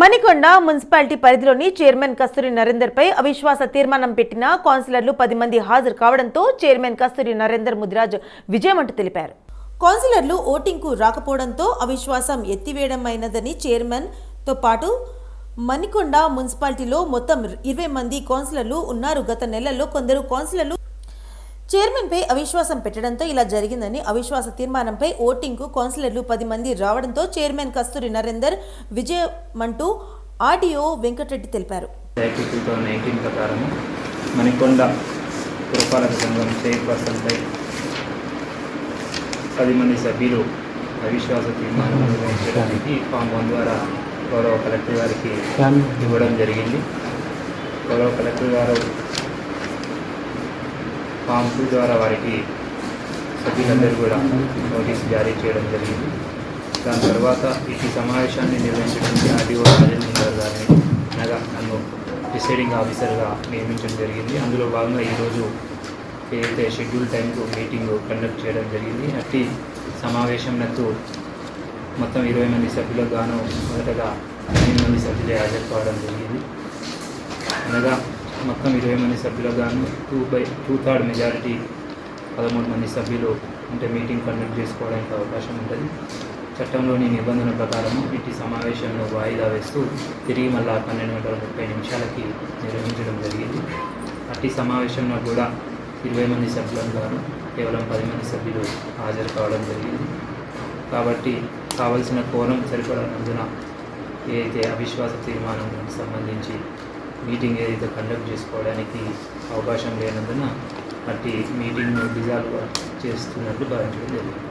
Manikonda municipality పరిధిలోని chairman Kasturi Narender పై అవిశ్వాస తీర్మానం పెట్టిన కౌన్సిలర్లు పది మంది హాజరు కావడంతో చైర్మన్ కస్తూరి నరేందర్ ముదిరాజ్ విజయమంటూ తెలిపారు. కౌన్సిలర్లు ఓటింగ్కు రాకపోవడంతో అవిశ్వాసం ఎత్తివేయడమైనదని చైర్మన్తో పాటు మణికొండ మున్సిపాలిటీలో మొత్తం ఇరవై మంది కౌన్సిలర్లు ఉన్నారు. గత నెలల్లో కొందరు కౌన్సిలర్లు చైర్మన్పై అవిశ్వాసం పెట్టడంతో ఇలా జరిగిందని అవిశ్వాస తీర్మానంపై ఓటింగ్కు కౌన్సిలర్లు పది మంది రావడంతో చైర్మన్ కస్తూరి నరేందర్ విజయమంటూ ఆడియో వెంకటరెడ్డి తెలిపారు. యాక్ట్ టూ థౌజండ్ ఎయిటీన్ ప్రకారం మణికొండ పురపాలక సంఘం చైర్పర్సన్పై పది మంది సభ్యులు అవిశ్వాస తీర్మానం నిర్వహించడానికి ఫామ్ వన్ ద్వారా గౌరవ కలెక్టర్ గారికి ఇవ్వడం జరిగింది. గౌరవ కలెక్టర్ గారు ఫామ్ ద్వారా వారికి సభ్యులందరూ కూడా నోటీస్ జారీ చేయడం జరిగింది. దాని తర్వాత ఈ సమావేశాన్ని నిర్వహించడానికి ఆర్డీఓ రాజేంద్ర గారిని అనగా నన్ను ప్రిసైడింగ్ ఆఫీసర్గా నియమించడం జరిగింది. అందులో భాగంగా ఈరోజు ఏదైతే షెడ్యూల్ టైంకు మీటింగ్ కండక్ట్ చేయడం జరిగింది. అట్టి సమావేశంనకు మొత్తం ఇరవై మంది సభ్యులకు గాను మొదటగా ఎనిమిది మంది సభ్యులే హాజరు కావడం జరిగింది. అనగా మొత్తం ఇరవై మంది సభ్యులు గాను two by two third majority పదమూడు మంది సభ్యులు అంటే మీటింగ్ కండక్ట్ చేసుకోవడానికి అవకాశం ఉంటుంది. చట్టంలోని నిబంధన ప్రకారం ఇటు సమావేశంలో వాయిదా వేస్తూ తిరిగి మళ్ళా పన్నెండు గంటల ముప్పై నిమిషాలకి నిర్వహించడం జరిగింది. అట్టి సమావేశంలో కూడా ఇరవై మంది సభ్యులకు గాను కేవలం పది మంది సభ్యులు హాజరు కావడం జరిగింది. కాబట్టి కావలసిన కోణం సరిపడనందున ఏదైతే అవిశ్వాస తీర్మానం సంబంధించి మీటింగ్ ఏదైతే కండక్ట్ చేసుకోవడానికి అవకాశం లేనందున అట్టి మీటింగ్ను డిజాల్వ్ చేస్తున్నట్లు భావించడం జరిగింది.